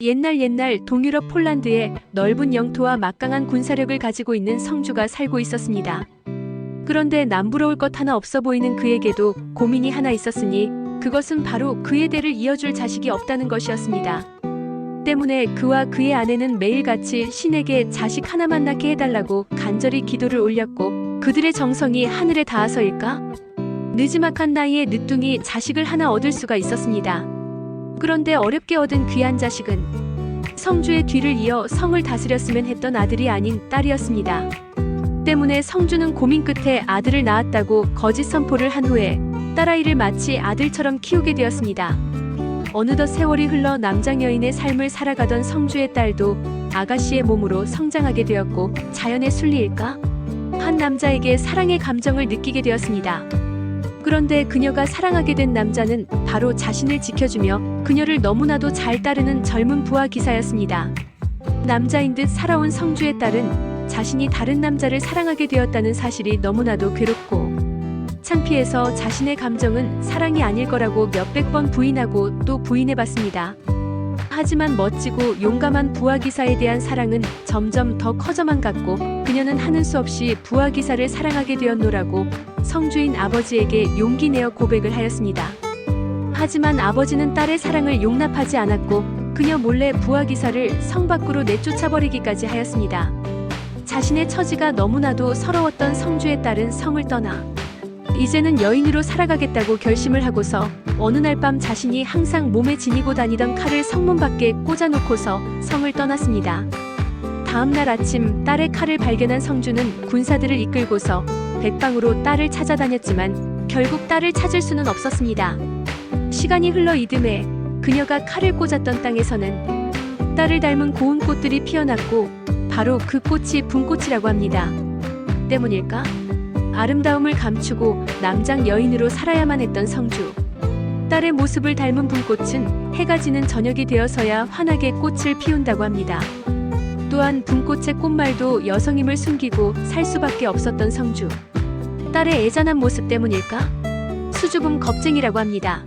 옛날 옛날 동유럽 폴란드에 넓은 영토와 막강한 군사력을 가지고 있는 성주가 살고 있었습니다. 그런데 남부러울 것 하나 없어 보이는 그에게도 고민이 하나 있었으니 그것은 바로 그의 대를 이어줄 자식이 없다는 것이었습니다. 때문에 그와 그의 아내는 매일같이 신에게 자식 하나만 낳게 해달라고 간절히 기도를 올렸고 그들의 정성이 하늘에 닿아서일까? 느지막한 나이에 늦둥이 자식을 하나 얻을 수가 있었습니다. 그런데 어렵게 얻은 귀한 자식은 성주의 뒤를 이어 성을 다스렸으면 했던 아들이 아닌 딸이었습니다. 때문에 성주는 고민 끝에 아들을 낳았다고 거짓 선포를 한 후에 딸아이를 마치 아들처럼 키우게 되었습니다. 어느덧 세월이 흘러 남장 여인의 삶을 살아가던 성주의 딸도 아가씨의 몸으로 성장하게 되었고 자연의 순리일까? 한 남자에게 사랑의 감정을 느끼게 되었습니다. 그런데 그녀가 사랑하게 된 남자는 바로 자신을 지켜주며 그녀를 너무나도 잘 따르는 젊은 부하 기사였습니다. 남자인 듯 살아온 성주의 딸은 자신이 다른 남자를 사랑하게 되었다는 사실이 너무나도 괴롭고 창피해서 자신의 감정은 사랑이 아닐 거라고 몇백 번 부인하고 또 부인해봤습니다. 하지만 멋지고 용감한 부하 기사에 대한 사랑은 점점 더 커져만 갔고 그녀는 하는 수 없이 부하 기사를 사랑하게 되었노라고 성주인 아버지에게 용기 내어 고백을 하였습니다. 하지만 아버지는 딸의 사랑을 용납하지 않았고 그녀 몰래 부하 기사를 성 밖으로 내쫓아버리기까지 하였습니다. 자신의 처지가 너무나도 서러웠던 성주의 딸은 성을 떠나 이제는 여인으로 살아가겠다고 결심을 하고서 어느 날 밤 자신이 항상 몸에 지니고 다니던 칼을 성문 밖에 꽂아놓고서 성을 떠났습니다. 다음 날 아침 딸의 칼을 발견한 성주는 군사들을 이끌고서 백방으로 딸을 찾아다녔지만 결국 딸을 찾을 수는 없었습니다. 시간이 흘러 이듬해 그녀가 칼을 꽂았던 땅에서는 딸을 닮은 고운 꽃들이 피어났고 바로 그 꽃이 분꽃이라고 합니다. 때문일까? 아름다움을 감추고 남장 여인으로 살아야만 했던 성주. 딸의 모습을 닮은 분꽃은 해가 지는 저녁이 되어서야 환하게 꽃을 피운다고 합니다. 또한 분꽃의 꽃말도 여성임을 숨기고 살 수밖에 없었던 성주. 딸의 애잔한 모습 때문일까? 수줍음 겁쟁이라고 합니다.